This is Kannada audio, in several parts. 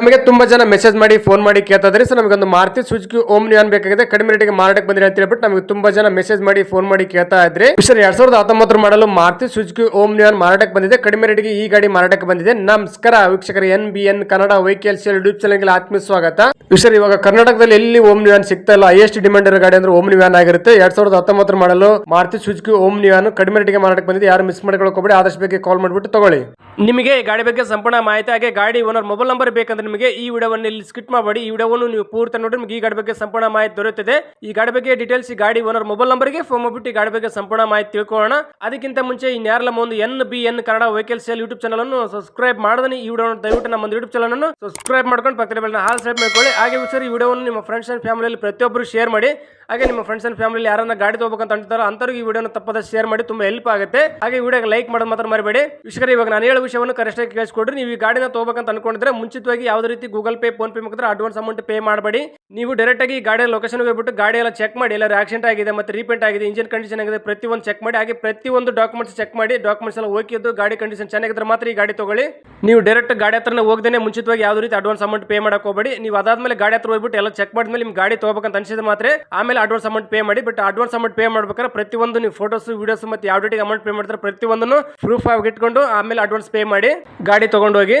ನಮಗೆ ತುಂಬಾ ಜನ ಮೆಸೇಜ್ ಮಾಡಿ ಫೋನ್ ಮಾಡಿ ಕೇಳ್ತಾ ಸರ್ ನಮಗೆ ಒಂದು ಮಾರುತಿ ಸುಜುಕಿ ಓಮ್ ನಿಯಾನ್ ಬೇಕಾಗಿದೆ. ಕಡಿಮೆ ರೇಟಿಗೆ ಮಾರಾಟಕ್ಕೆ ಬಂದಿದೆ ಅಂತ ಹೇಳ್ಬಿಟ್ಟು ನಮಗೆ ತುಂಬಾ ಜನ ಮೆಸೇಜ್ ಮಾಡಿ ಫೋನ್ ಮಾಡಿ ಕೇಳ್ತಾ ಇದ್ರೆ ಸರ್ ಎರಡ್ ಸಾವಿರದ ಹತ್ತೊಂಬತ್ತರ ಮಾಡಲು ಮಾರುತಿ ಸುಜುಕಿ ಓಮ್ ನಿಯಾನ್ ಮಾರಾಟಕ್ಕೆ ಬಂದಿದೆ. ಕಡಿಮೆ ರೇಟಿಗೆ ಈ ಗಾಡಿ ಮಾರಾಟಕ್ಕೆ ಬಂದಿದೆ. ನಮಸ್ಕಾರ ವೀಕ್ಷಕರ, N B N Kannada vehicles YouTube ಚಾನಲ್ಗೆ ಆತ್ಮ ಸ್ವಾಗತ. ಸರ್ ಇವಾಗ ಕರ್ನಾಟಕದಲ್ಲಿ ಎಲ್ಲಿ ಓಮ್ ನಿಯಾನ್ ಸಿಗ್ತಾ ಇಲ್ಲ ಹೈಯೆಸ್ಟ್ ಡಿಮಾಂಡ್ ಇರೋ ಗಾಡಿ ಅಂದ್ರೆ ಓಮ್ ನಿಯಾನ್ ಆಗಿರುತ್ತೆ. ಎರಡ್ ಸಾವಿರದ ಹತ್ತೊಂಬತ್ತರ ಮಾಡಲು ಮಾರುತಿ ಸುಜುಕಿ ಓಮ್ ನಿಯಾನ್ ಕಡಿಮೆ ರೇಟಿಗೆ ಮಾರಾಟಕ್ಕೆ ಬಂದಿದೆ. ಯಾರು ಮಿಸ್ ಮಾಡ್ಕೊಳ್ಳೋಕೆ ಹೋಗ್ಬೇಡಿ ಆದಷ್ಟು ಬೇಗ ಕಾಲ್ ಮಾಡಿಬಿಟ್ಟು ತಗೊಳ್ಳಿ. ನಿಮಗೆ ಗಾಡಿ ಬಗ್ಗೆ ಸಂಪೂರ್ಣ ಮಾಹಿತಿ ಹಾಗೆ ಗಾಡಿ ಓನರ್ ಮೊಬೈಲ್ ನಂಬರ್ ಬೇಕಂದ್ರೆ ನಿಮಗೆ ಈ ವಿಡಿಯೋವನ್ನು ಇಲ್ಲಿ ಸ್ಕಿಟ್ ಮಾಡಬೇಡಿ ಈ ವಿಡಿಯೋವನ್ನು ನೀವು ಪೂರ್ತಿ ನೋಡಿ, ನಿಮಗೆ ಈ ಗಾಡಿ ಬಗ್ಗೆ ಸಂಪೂರ್ಣ ಮಾಹಿತಿ ದೊರೆಯುತ್ತದೆ. ಈ ಗಾಡಿ ಬಗ್ಗೆ ಡೀಟೇಲ್ಸ್ ಈ ಗಾಡಿ ಓನರ್ ಮೊಬೈಲ್ ನಂಬರ್ಗೆ ಫೋನ್ ಮಾಡಿಬಿಟ್ಟು ಈ ಗಾಡಿ ಬಗ್ಗೆ ಸಂಪೂರ್ಣ ಮಾಹಿತಿ ತಿಳ್ಕೊಳ್ಳೋಣ. ಅದಕ್ಕಿಂತ ಮುಂಚೆ ಇನ್ಯಾರಲ್ಲ ಒಂದು N B N Kannada vehicle sale YouTube channel ಅನ್ನು ಸಬ್ಸ್ಕ್ರೈಬ್ ಮಾಡಿದ್ರೆ ಈ ವಿಡಿಯೋ ದಯವಿಟ್ಟು ನಮ್ಮ ಯೂಟ್ಯೂಬ್ ಚಾನಲ್ ಅನ್ನು ಸಬ್ಸ್ಕ್ರೈಬ್ ಮಾಡ್ಕೊಂಡು ಪಕ್ಕದ ಮೇಲೆ ಹಾಲ್ ಸೈಡ್ ಮಾಡ್ಕೊಳ್ಳಿ. ಹಾಗೆ ವಿಚಾರ ಈ ವಿಡಿಯೋವನ್ನು ನಿಮ್ಮ ಫ್ರೆಂಡ್ಸ್ ಅಂಡ್ ಫ್ಯಾಮಿಲಿಯಲ್ಲಿ ಪ್ರತಿಯೊಬ್ಬರು ಶೇರ್ ಮಾಡಿ. ಹಾಗೆ ನಿಮ್ಮ ಫ್ರೆಂಡ್ಸ್ ಅಂಡ್ ಫ್ಯಾಮಿಲಿ ಯಾರನ್ನ ಗಾಡಿ ತಗೋಬೇಕಂತ ಅಂತಾರೋ ಅಂತವ್ರಿಗೆ ಈ ವಿಡಿಯೋನ ತಪ್ಪದ ಶೇರ್ ಮಾಡಿ, ತುಂಬಾ ಹೆಲ್ಪ್ ಆಗುತ್ತೆ. ಹಾಗೆ ವಿಡಿಯೋಗೆ ಲೈಕ್ ಮಾಡೋದು ಮಾತ್ರ ಮರಿಬೇಡಿ. ವಿಷಯ ಇವಾಗ ನಾನು ಹೇಳೋ ವಿಷಯವನ್ನು ಕರೆಕ್ಟ್ ಆಗಿ ಕೇಳಿಸ್ಕೊಡ್ರಿ. ನೀವು ಈ ಗಾಡಿನ ತಗೋಬೇಕಂತ ಅನ್ಕೊಂಡಿದ್ರೆ ಮುಂಚಿತವಾಗಿ ಯಾವುದೇ ರೀತಿ ಗೂಗಲ್ ಪೇ, ಫೋನ್ ಪೇ ಮುಖಾಂತರ ಅಡ್ವಾನ್ಸ್ ಅಮೌಂಟ್ ಪೇ ಮಾಡಬೇಡಿ. ನೀವು ಡೈರೆಕ್ಟ್ ಆಗಿ ಗಾಡಿಯ ಲೊಕೇಶನ್ ಹೋಗ್ಬಿಟ್ಟು ಗಾಡಿ ಎಲ್ಲ ಚೆಕ್ ಮಾಡಿ, ಎಲ್ಲ ಆಕ್ಸಿಡೆಂಟ್ ಆಗಿದೆ ಮತ್ತೆ ರೀಪೇಂಟ್ ಆಗಿದೆ ಇಂಜಿನ್ ಕಂಡೀಷನ್ ಆಗಿದೆ, ಪ್ರತಿಯೊಂದು ಚೆಕ್ ಮಾಡಿ, ಹಾಗೆ ಪ್ರತಿಯೊಂದು ಡಾಕ್ಯುಮೆಂಟ್ಸ್ ಚೆಕ್ ಮಾಡಿ ಡಾಕ್ಯುಮೆಂಟ್ಸ್ ಎಲ್ಲ ಇದ್ದು ಗಾಡಿ ಕಂಡೀಷನ್ ಚೆನ್ನಾಗಿದ್ರೆ ಮಾತ್ರ ಈ ಗಾಡಿ ತಗೊಳ್ಳಿ. ನೀವು ಡೈರೆಕ್ಟ್ ಗಾಡಿ ಹತ್ರನೇ ಹೋಗದೇನೆ ಮುಂಚಿತವಾಗಿ ಯಾವುದೇ ರೀತಿ ಅಡ್ವಾನ್ಸ್ ಅಮೌಂಟ್ ಪೇ ಮಾಡಕ್ಕೆ ಹೋಗಬೇಡಿ. ನೀವು ಅದಾದ್ಮೇಲೆ ಗಾಡಿ ಹತ್ರ ಹೋಗ್ಬಿಟ್ಟು ಎಲ್ಲ ಚೆಕ್ ಮಾಡಿದ್ಮೇಲೆ ನಿಮ್ಗೆ ಗಾಡಿ ತಗೋಬೇಕಂತ ಅನಿಸಿದ್ರೆ ಮಾತ್ರ ಆಮೇಲೆ ಅಡ್ವಾನ್ಸ್ ಅಮೌಂಟ್ ಪೇ ಮಾಡಿ. ಬಟ್ ಅಡ್ವಾನ್ಸ್ ಅಮೌಂಟ್ ಪೇ ಮಾಡ್ಬೇಕಾದ್ರೆ ಪ್ರತಿಯೊಂದು ನೀವು ಫೋಟೋಸ್ ವಿಡಿಯೋಸ್ ಮತ್ತೆ ಯಾವ ಡೇಟಿಗೆ ಅಮೌಂಟ್ ಪೇ ಮಾಡ್ತಾರೆ ಪ್ರತಿಯೊಂದನ್ನು ಪ್ರೂಫ್ ಆಗಿ ಇಟ್ಕೊಂಡು ಆಮೇಲೆ ಅಡ್ವಾನ್ಸ್ ಪೇ ಮಾಡಿ ಗಾಡಿ ತೊಗೊಂಡೋಗಿ.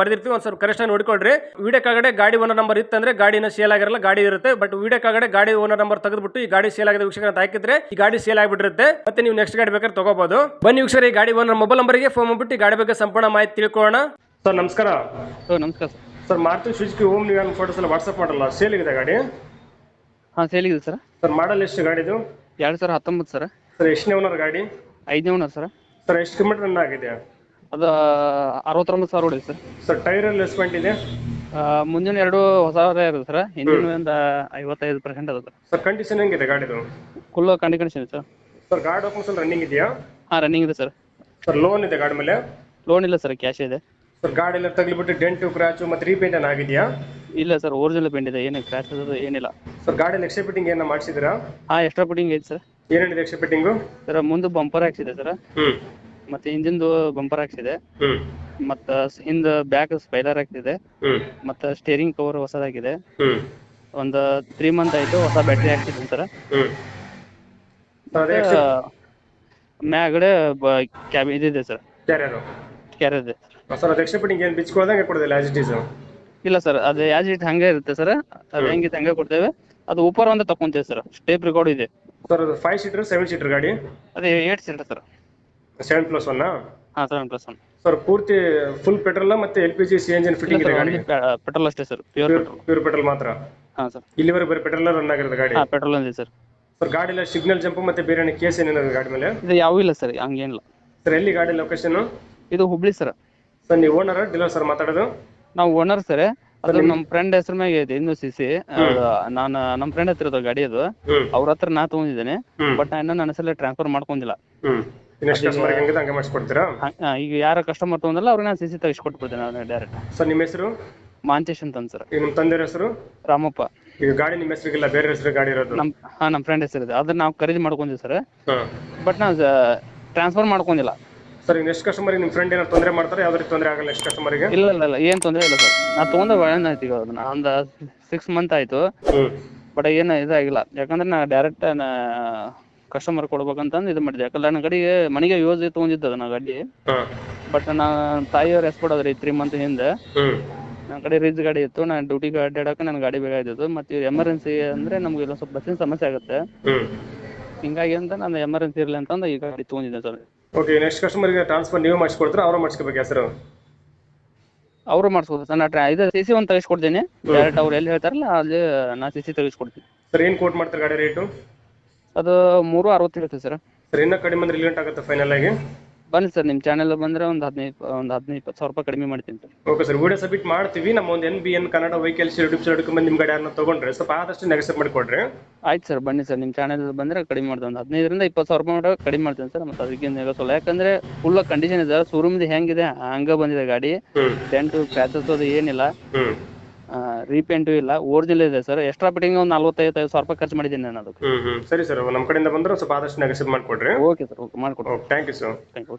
ಬರ್ದಿರ್ತೀವಿ ಒಂದು ಸ್ವಲ್ಪ ಕರೆಕ್ಷನ್ ನೋಡ್ಕೊಳ್ರಿ. ವಿಡಿಯೋ ಕಾಗಡೆ ಗಾಡಿ ಓನರ್ ನಂಬರ್ ಇತ್ತಂದ್ರೆ ಗಾಡಿನ ಸೇಲ್ ಆಗಿರಲ್ಲ ಗಾಡಿ ಇರುತ್ತೆ. ಬಟ್ ವಿಡಿಯೋ ಕಾಗಡೆ ಗಾಡಿ ಓನರ್ ನಂಬರ್ ತೆಗೆದ್ಬಿಟ್ಟು ಈ ಗಾಡಿ ಸೇಲ್ ಆಗಿದೆ ವೀಕ್ಷಕರ ಅಂತ ಹಾಕಿದ್ರೆ ಈ ಗಾಡಿ ಸೇಲ್ ಆಗಿಬಿಟ್ಟಿರುತ್ತೆ. ಮತ್ತೆ ನೀವು ನೆಕ್ಸ್ಟ್ ಗಾಡಿ ಬೇಕಾದ್ರೆ ತಗೋಬಹುದು ಬನ್ನಿ ವೀಕ್ಷರ ಈ ಗಾಡಿ ಓನರ್ ಮೊಬೈಲ್ ನಂಬರ್ಗೆ ಫೋನ್ ಮಾಡ್ಬಿಟ್ಟು ಈ ಗಾಡಿ ಬಗ್ಗೆ ಸಂಪೂರ್ಣ ಮಾಹಿತಿ ತಿಳ್ಕೊಳ್ಳೋಣ. ಸರ್ ನಮಸ್ಕಾರ. ಸರ್ ಮಾರುತಿ ಸುಜುಕಿ ಓಮ್ ನೀವು ಫೋಟೋಸ್ ಎಲ್ಲ ವಾಟ್ಸ್ಆಪ್ ಮಾಡಲ್ಲ. ಸೇಲ್ ಇದೆ ಗಾಡಿ? ಹಾಂ ಇದೆ ಸರ್. ಸರ್ ಮಾಡಲ್ ಎಷ್ಟು ಗಾಡಿದು ಎರಡು ಸಾವಿರ ಹತ್ತೊಂಬತ್ತು ಸರ್. ಸರ್ ಎಷ್ಟನೇ ಓನರ್ ಗಾಡಿ? ಐದನೇ ಓನರ್ ಸರ್. ಸರ್ ಎಷ್ಟು ಕಿಲೋಮೀಟರ್ ರನ್ ಆಗಿದೆ? ಅದು ಅರವತ್ತೊಂಬತ್ತು ಸಾವಿರ ಸರ್. ಸರ್ ಟೈರ್ ಎಲ್ಲ ಎಷ್ಟು ಪಾಯಿಂಟ್ ಇದೆ? ಆ, ಮುಂದಿನ ಎರಡು ಹೊಸ ಇರುತ್ತೆ ಸರ್. ಹಿಂದಿನ ಒಂದು ಐವತ್ತೈದು ಪರ್ಸೆಂಟ್ ಅದ ಸರ್. ಸರ್ ಕಂಡೀಷನ್ ಹೆಂಗಿದೆ ಗಾಡಿದು? Full condition sir. ಸರ್ ಗಾಡಿ ಓಪನ್ ಎಲ್ಲ ರನ್ನಿಂಗ್ ಇದೆಯಾ? ಹಾಂ ರನ್ನಿಂಗ್ ಇದೆ ಸರ್. ಸರ್ ಲೋನ್ ಇದೆ ಗಾಡಿ ಮೇಲೆ? ಲೋನ್ ಇಲ್ಲ ಸರ್ ಕ್ಯಾಶ್ ಇದೆ. ಸರ್ ಗಾಡಿ ಎಲ್ಲ ತಗ್ಲಿಬಿಟ್ಟು ಡೆಂಟು ಕ್ರಾಚು ಮತ್ತೆ ರೀಪೇಂಟ್ ಏನು ಆಗಿದೆಯಾ? ಇಲ್ಲ ಸರ್ ಒರಿಜಿನಲ್ ಪೇಂಟ್ ಇದೆ. ಏನು ಕ್ರ್ಯಾಶ್ ಅದು ಏನಿಲ್ಲ. ಸರ್ ಗಾಡಿ ಎಕ್ಸ್ಟ್ರಾ ಫಿಟ್ಟಿಂಗ್ ಏನ ಮಾಡಿಸಿದ್ರಾ ಹಾಂ ಎಕ್ಸ್ಟ್ರಾ ಫಿಟ್ಟಿಂಗ್ ಐತೆ ಸರ್. ಏನೇನಿದೆ ಎಕ್ಸ್ಟ್ರಾ ಫಿಟ್ಟಿಂಗು ಸರ್ ಮುಂದೆ ಬಂಪರ್ ಹಾಕ್ಸಿದೆ ಸರ್. ಹ್ಮ್. ಮತ್ತು ಇಂಜಿನ್ದು ಬಂಪರ್ ಹಾಕ್ಸಿದೆ. ಮತ್ತ ಹಿಂದ ಬ್ಯಾಕ್ ಸ್ಪೈಲರ್ ಹಾಕ್ಸಿದೆ. ಮತ್ತ ಸ್ಟೇರಿಂಗ್ ಕವರ್ ಹೊಸದಾಗಿದೆ. ಒಂದ್ ತ್ರೀ ಮಂತ್ ಆಯ್ತು ಹೊಸ ಬ್ಯಾಟ್ರಿ ಹಾಕ್ಸಿದ್ದೀನಿ ಸರ್ ಮ್ಯಾಗಡೆ ಕ್ಯಾಬ್ ಇದಿದೆ ಸರ್ ಯಾರ್ಯಾರು ಇದೆ. ಸರ್ ಅದು ಎಕ್ಸ್ಟ್ರಾ ಫಿಟ್ಟಿಂಗ್ ಏನು ಬಿಚ್ಕೊಳ್ದಂಗೆ ಕೊಡೋದಿಲ್ಲ ಆಸ್ ಇಟ್ ಈಸ್ ಇಲ್ಲ ಸರ್ ಅದು ಆಸ್ ಇಟ್ ಹಂಗೆ ಇರುತ್ತೆ ಸರ್ ಅದು ಹೆಂಗಿತ್ತು ಹಂಗೆ ಕೊಡ್ತೇವೆ. ಅದು ಉಪರ್ ಒಂದು ತಕೊಂತೇವೆ ಸರ್ ಸ್ಟೇಪ್ ರೆಕಾರ್ಡ್ ಇದೆ. ಸರ್ ಅದು ಫೈವ್ ಸೀಟರ್ ಸೆವೆನ್ ಸೀಟರ್ ಗಾಡಿ? ಅದೇ eight seater sir seven plus one ಹಾಂ ಸೆವೆನ್ ಪ್ಲಸ್ ಒನ್ ಸರ್ ಪೂರ್ತಿ ಫುಲ್ ಪೆಟ್ರೋಲ್ ಮತ್ತೆ L P G C engine fitting ಇದೆ ಗಾಡಿ? ಪೆಟ್ರೋಲ್ ಅಷ್ಟೇ sir pure petrol pure petrol ಮಾತ್ರ? ಹಾ ಸರ್ ಇಲ್ಲಿವರೆಗೆ ಬರೀ ಪೆಟ್ರೋಲ್ ರನ್ ಆಗಿರೋದು ಗಾಡಿ? ಹಾಂ ಪೆಟ್ರೋಲ್ ಇದೆ ಸರ್ ಸರ್ ಗಾಡಿ ಎಲ್ಲ ಸಿಗ್ನಲ್ ಜಂಪ್ ಮತ್ತೆ ಬೇರೆ ಕೇಸ್ ಏನೇನಿದೆ ಗಾಡಿ ಮೇಲೆ? ಇದು ಯಾವೂ ಇಲ್ಲ ಸರ್ ಹಂಗೇನಿಲ್ಲ. ಸರ್ ಎಲ್ಲಿ ಗಾಡಿ ಲೊಕೇಶನ್ ಇದು ಹುಬ್ಳಿ ಸರ್ ಸರ್ ನೀವು ಓನರ್ ಡೀಲರ್ ಸರ್ ಮಾತಾಡೋದು? ನಾವು ಓನರ್ ಸರ್ ಅದು ನಮ್ಮ ಫ್ರೆಂಡ್ ಹೆಸರು ಮ್ಯಾಗ ಇದೆ ಇನ್ನು ಸಿ ಸಿ ನಾನು ನಮ್ಮ ಫ್ರೆಂಡ್ ಹತ್ರ ಗಾಡಿ ಅದು. ಅವ್ರ ಹತ್ರ ನಾ ತಗೊಂಡಿದ್ದೇನೆ. ಬಟ್ ನಾನು ನನ್ನ ಹೆಸರಲ್ಲಿ ಟ್ರಾನ್ಸ್ಫರ್ ಮಾಡ್ಕೊಂಡಿಲ್ಲ. ನೆಕ್ಸ್ಟ್ ಕಸ್ಟಮರ್ ಹೆಂಗಿದೆ ಹಂಗೆ ಮಾಡಿಸ್ಕೊಡ್ತೀರಾ? ಈಗ ಯಾರ ಕಸ್ಟಮರ್ ತೊಗೊಂಡಲ್ಲ ಅವ್ರಿಗೆ ನಾನು ಸಿ ಸಿ ತೆಗಿಸ್ಕೊಟ್ಬಿಡ್ತೇನೆ ನಾನು ಡೈರೆಕ್ಟ್ ಸರ್ ನಿಮ್ಮ ಹೆಸರು? ಮಾಂತೇಶ್ ಅಂತ ಸರ್. ಈಗ ನಿಮ್ಮ ತಂದೆಯ ಹೆಸರು? ರಾಮಪ್ಪ. ಈಗ ಗಾಡಿ ನಿಮ್ಮ ಹೆಸರಿಗಿಲ್ಲ ಬೇರೆ ಹೆಸರು ಗಾಡಿ ಇರೋದು. ನಮ್ ಹಾ ನಮ್ಮ ಫ್ರೆಂಡ್ ಹೆಸರು ಇದೆ. ಅದನ್ನ ನಾವು ಖರೀದಿ ಮಾಡ್ಕೊಂಡಿವಿ ಸರ್. ಹಾಂ. ಬಟ್ ನಾವು ಟ್ರಾನ್ಸ್ಫರ್ ಮಾಡ್ಕೊಂಡಿಲ್ಲ. ಸರ್ ಈಗ ನೆಕ್ಸ್ಟ್ ಕಸ್ಟಮರ್ ನಿಮ್ಮ ಫ್ರೆಂಡ್ ಏನಾದ್ರು ತೊಂದರೆ ಮಾಡ್ತಾರೆ? ಯಾವ್ದು ತೊಂದರೆ ಆಗಲ್ಲ ನೆಕ್ಸ್ಟ್ ಕಸ್ಟಮರ್ಗೆ ಇಲ್ಲ ಇಲ್ಲ ಇಲ್ಲ ಏನು ತೊಂದರೆ ಇಲ್ಲ ಸರ್. ನಾ ತೊಗೊಂಡ ಒಳ್ಳೆ ಆಯ್ತು ಈಗ ಅದನ್ನ. ಒಂದು ಸಿಕ್ಸ್ ಮಂತ್ ಆಯ್ತು. ಬಟ್ ಏನು ಇದಾಗಿಲ್ಲ. ಯಾಕಂದ್ರೆ ನಾ ಡೈರೆಕ್ಟ್ ಕಸ್ಟಮರ್ ಕೊಡ್ಬೇಕಂತಂದು ಇದು ಮಾಡಿದೆ. ಯಾಕಂದ್ರೆ ನನ್ನ ಗಾಡಿ ಮನೆಗೆ ಯೂಸ್ ತೊಗೊಂಡಿದ್ದೆ ನಾ ಗಾಡಿ ಹಾಂ. ಬಟ್ ನಾ ತಾಯಿಯವ್ರು ಎಸ್ಬಿಡೋದ್ರಿ ತ್ರೀ ಮಂತ್ ಹಿಂದೆ. ಹ್ಞೂ ನನ್ನ ಕಡೆ ರಿಜ್ ಗಾಡಿ ಇತ್ತು. ನಾನು ಡ್ಯೂಟಿಗೆ ಅಡ್ಡಾಡಕ್ಕೆ ನನ್ನ ಗಾಡಿ ಬೇಕಾಗಿದ್ದು ಮತ್ತೆ ಎಮರ್ಜೆನ್ಸಿ ಅಂದ್ರೆ ನಮ್ಗೆ ಇಲ್ಲ ಸ್ವಲ್ಪ ಬಸ್ಸಿನ ಸಮಸ್ಯೆ ಆಗುತ್ತೆ. ಹ್ಞೂ ಹಿಂಗಾಗಿ ಅಂತ ನಾನು ಎಮರ್ಜೆನ್ಸಿ ಇರಲಿ ಅಂತ ಈ ಗಾಡಿ ತೊಗೊಂಡಿದ್ದೆ ಸರ್. ಓಕೆ ನೆಕ್ಸ್ಟ್ ಕಸ್ಟಮರ್ಗೆ ಟ್ರಾನ್ಸ್ಫರ್ ನೀವು ಮಾಡಿಸ್ಕೊಡ್ತೀರಾ? ಅವ್ರು ಮಾಡಿಸ್ಕೋಬೇಕು ಹೆಸರು? ಅವರು ಮಾಡಿಸ್ಬೋದು ಸರ್. ನಾ ಟ್ರಾ ಇದು ಸಿ ಸಿ ಒಂದು ತೆಗಿಸ್ಕೊಡ್ತೀನಿ. ಡೈರೆಕ್ಟ್ ಅವ್ರು ಎಲ್ಲಿ ಹೇಳ್ತಾರಲ್ಲ ಅಲ್ಲಿ ನಾ ಸಿ ಸಿ ತೆಗಿಸ್ಕೊಡ್ತೀನಿ. ಸರ್ ಏನು ಕೋಟ್ ಮಾಡ್ತಾರೆ ಗಾಡಿ ರೇಟು ಅದು ಮೂರು ಅರವತ್ತು ಇರುತ್ತೆ ಸರ್. ಸರ್ ಇನ್ನೂ ಕಡಿಮೆ ಅಂದ್ರೆ ಆಗುತ್ತೆ ಫೈನಲ್ ಆಗಿ? ಬನ್ನಿ ಸರ್ ನಿಮ್ಮ ಚಾನೆಲ್ ಬಂದ್ರೆ ಒಂದು ಹದಿನೈದು ಒಂದು ಹದಿನೈದು ಇಪ್ಪತ್ತು ಸಾವಿರ ರೂಪಾಯಿ ಕಡಿಮೆ ಮಾಡ್ತೀನಿ sir. Okay sir video submit ಮಾಡ್ತೀವಿ. ನಮ್ಮ ಒಂದು N B N Kannada vehicles YouTube side ಬಂದು ನಿಮ್ಮ ಗಾಡಿ ಯಾರನ್ನ ತೊಗೊಂಡ್ರೆ ಸ್ವಲ್ಪ ಆದಷ್ಟು ನೆಗೆಸಪ್ ಮಾಡಿಕೊಡ್ರಿ. ಆಯ್ತು ಸರ್ ಬನ್ನಿ ಸರ್ ನಿಮ್ಮ ಚಾನೆಲ್ ಬಂದ್ರೆ ಕಡಿಮೆ ಮಾಡ್ತೀನಿ ಒಂದು ಹದಿನೈದರಿಂದ ಇಪ್ಪತ್ತು ಸಾವಿರ ರೂಪಾಯಿ ಮಾಡೋ ಕಡಿಮೆ ಮಾಡ್ತೀನಿ ಸರ್. ಮತ್ತೆ ಅದಕ್ಕೆ ನೆಗೋಸಲ್ಲ ಯಾಕಂದ್ರೆ ಫುಲ್ ಕಂಡೀಷನ್ ಇದೆ ಶೋರೂಮ್ದು ಹೆಂಗಿದೆ ಹಂಗ ಬಂದಿದೆ ಗಾಡಿ. ಹ್ಞೂ ಡೆಂಟು ಪ್ಯಾಚಸ್ ಅದು ಏನಿಲ್ಲ. ಹ್ಞೂ ರೀಪೇಂಟು ಇಲ್ಲ ಓರಿಜಿನಲ್ ಇದೆ ಸರ್. ಎಕ್ಸ್ಟ್ರಾ ಫಿಟ್ಟಿಂಗ್ ಒಂದು ನಲ್ವತ್ತೈದು ಸಾವಿರ ರೂಪಾಯಿ ಖರ್ಚು ಮಾಡಿದ್ದೀನಿ ನಾನು ಅದಕ್ಕೆ. ಹ್ಮ್ ಸರಿ ಸರ್ ನಮ್ಮ ಕಡೆಯಿಂದ ಬಂದ್ರೆ ಸ್ವಲ್ಪ ಆದಷ್ಟು ನೆಗೆಸಪ್ ಮಾಡಿಕೊಡ್ರಿ. ಓಕೆ ಸರ್ ಓಕೆ ಮಾಡಿಕೊಡ್ರಿ okay thank you sir thank you